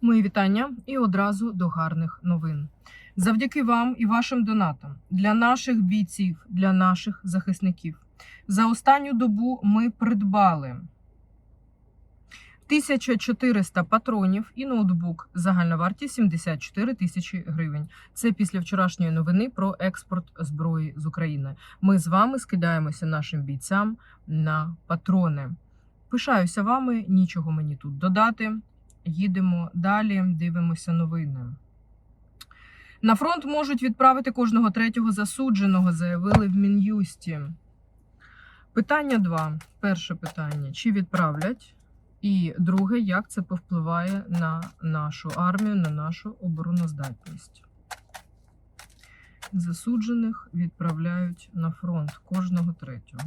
Мої вітання і одразу до гарних новин. Завдяки вам і вашим донатам для наших бійців, для наших захисників. За останню добу ми придбали 1400 патронів і ноутбук. Загальна вартість 74 тисячі гривень. Це після вчорашньої новини про експорт зброї з України. Ми з вами скидаємося нашим бійцям на патрони. Пишаюся вами, нічого мені тут додати. Їдемо далі, дивимося новини. На фронт можуть відправити кожного третього засудженого, заявили в Мін'юсті. Питання два. Перше питання: чи відправлять? І друге, як це повпливає на нашу армію, на нашу обороноздатність? Засуджених відправляють на фронт кожного третього.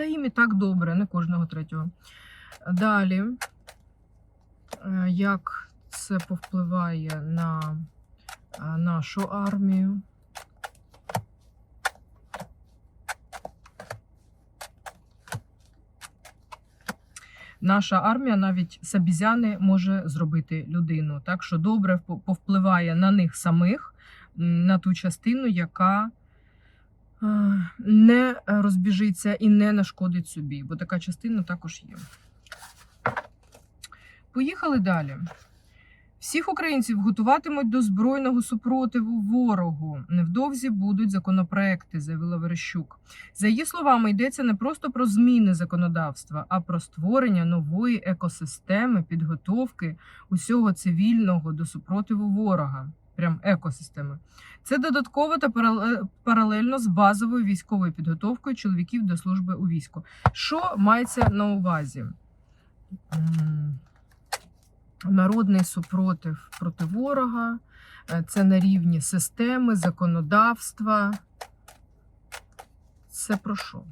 Та їм і так добре, не кожного третього. Далі, е, як це повпливає на е, нашу армію? Наша армія навіть з обізяни може зробити людину. Так що добре повпливає на них самих, на ту частину, яка не розбіжиться і не нашкодить собі, бо така частина також є. Поїхали далі. Всіх українців готуватимуть до збройного супротиву ворогу. Невдовзі будуть законопроекти, заявила Верещук. За її словами, йдеться не просто про зміни законодавства, а про створення нової екосистеми підготовки усього цивільного до супротиву ворога. Прям екосистеми. Це додатково та паралельно з базовою військовою підготовкою чоловіків до служби у війську. Що мається на увазі? Народний супротив проти ворога, е, це на рівні системи, законодавства. Це про що?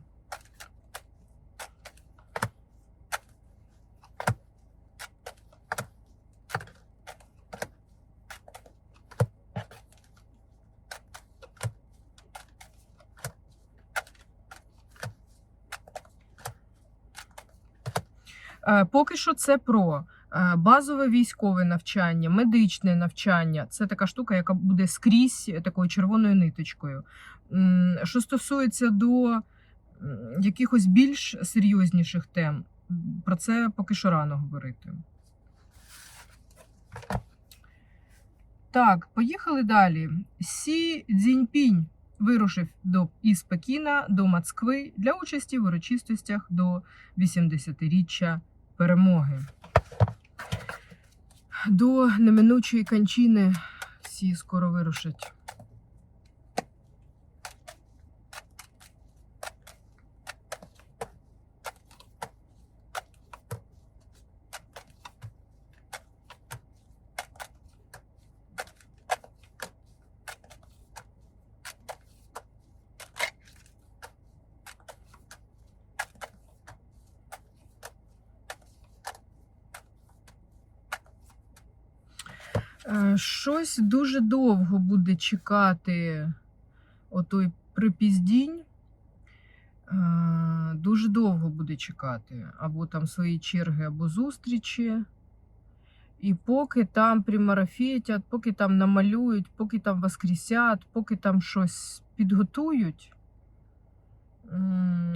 Поки що це про е, базове військове навчання, медичне навчання. Це така штука, яка буде скрізь такою червоною ниточкою. Що стосується до якихось більш серйозніших тем, про це поки що рано говорити. Так, поїхали далі. Сі Цзіньпінь вирушив до із Пекіна до Москви для участі в урочистостях до 80-річчя перемоги. До неминучої кончини всі скоро вирушать. Щось дуже довго буде чекати отой припіздінь. Е, Дуже довго буде чекати. Або там свої черги, або зустрічі. І поки там примарафетять, поки там намалюють, поки там воскресять, поки там щось підготують.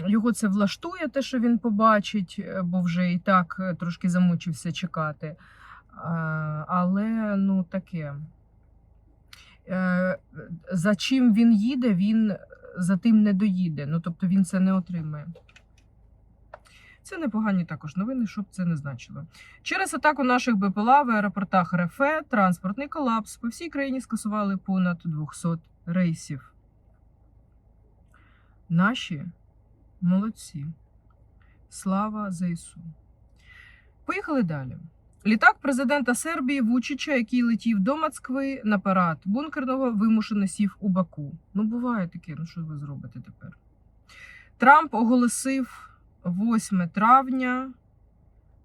Його це влаштує, те, що він побачить, е, бо вже і так е, трошки замучився чекати. А, Але ну таке. Е, За чим він їде, він за тим не доїде. Ну, тобто він це не отримає. Це непогані також новини, щоб це не значило. Через атаку наших БПЛА в аеропортах РФ транспортний колапс. По всій країні скасували понад 200 рейсів. Наші молодці. Слава ЗСУ. Поїхали далі. Літак президента Сербії Вучича, який летів до Москви на парад бункерного, вимушено сів у Баку. Ну, буває таке, ну що ви зробите тепер? Трамп оголосив 8 травня,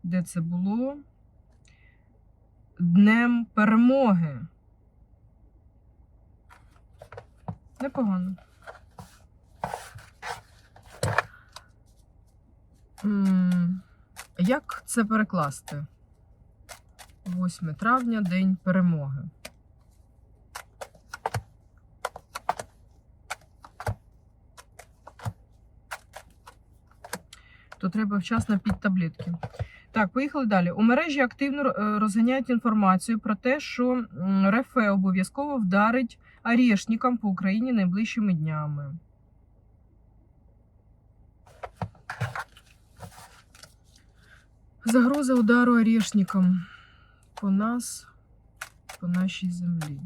де це було? Днем перемоги. Непогано. Як це перекласти? 8 травня, День перемоги. То треба вчасно під таблетки. Так, поїхали далі. У мережі активно е, розганяють інформацію про те, що РФ обов'язково вдарить орешникам по Україні найближчими днями. Загроза удару орешникам по нас, по нашій землі.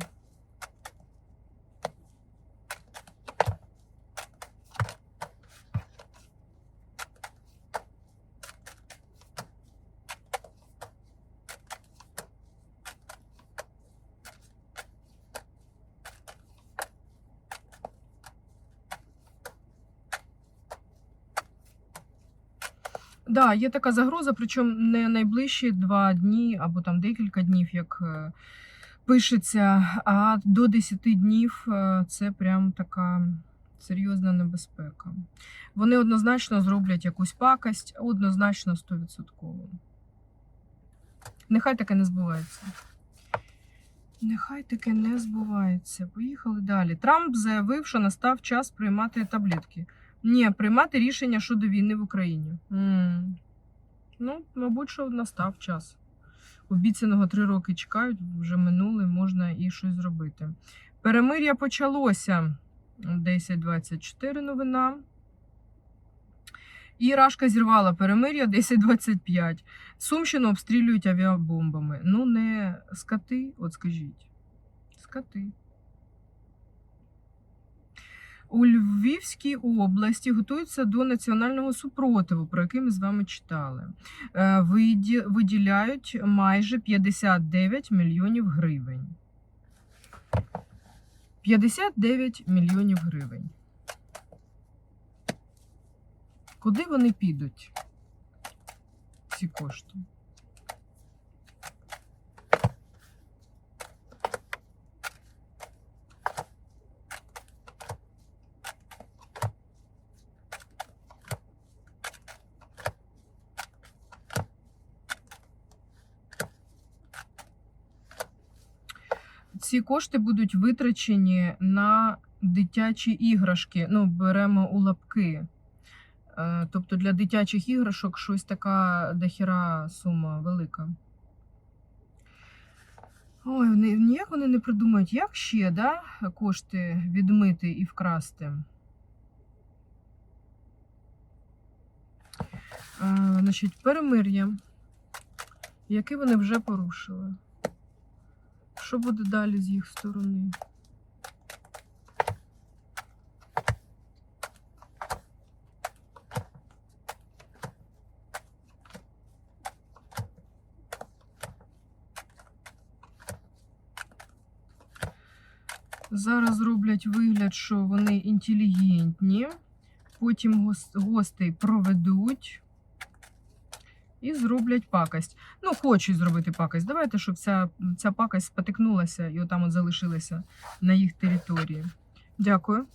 Да, є така загроза, причому не найближчі два дні або там декілька днів, як е, пишеться, а до 10 днів е, це прям така серйозна небезпека. Вони однозначно зроблять якусь пакость, однозначно 100%. Нехай таке не збувається. Нехай таке не збувається. Поїхали далі. Трамп заявив, що настав час приймати таблетки. Ні, приймати рішення щодо війни в Україні. м Ну, мабуть, що настав час. Обіцяного три роки чекають, вже минули, можна і щось зробити. Перемир'я почалося 10.24 новина. І Рашка зірвала перемир'я 10.25. Сумщину обстрілюють авіабомбами. Ну, не скати, от скажіть. Скати. У Львівській області готуються до національного супротиву, про який ми з вами читали. Е, Виділяють майже 59 мільйонів гривень. 59 мільйонів гривень. Куди вони підуть? Ці кошти? Ці кошти будуть витрачені на дитячі іграшки. Ну, беремо у лапки. Е, Тобто для дитячих іграшок щось така дохіра сума велика. Ой, ніяк вони не придумають, як ще да, кошти відмити і вкрасти. Е, Значить, перемир'я, яке вони вже порушили. Що буде далі з їх сторони? Зараз зроблять вигляд, що вони інтелігентні, потім гос- гостей проведуть і зроблять пакость. Ну, хочуть зробити пакость. Давайте, щоб ця, ця пакость спотикнулася і отам от залишилася на їх території. Дякую.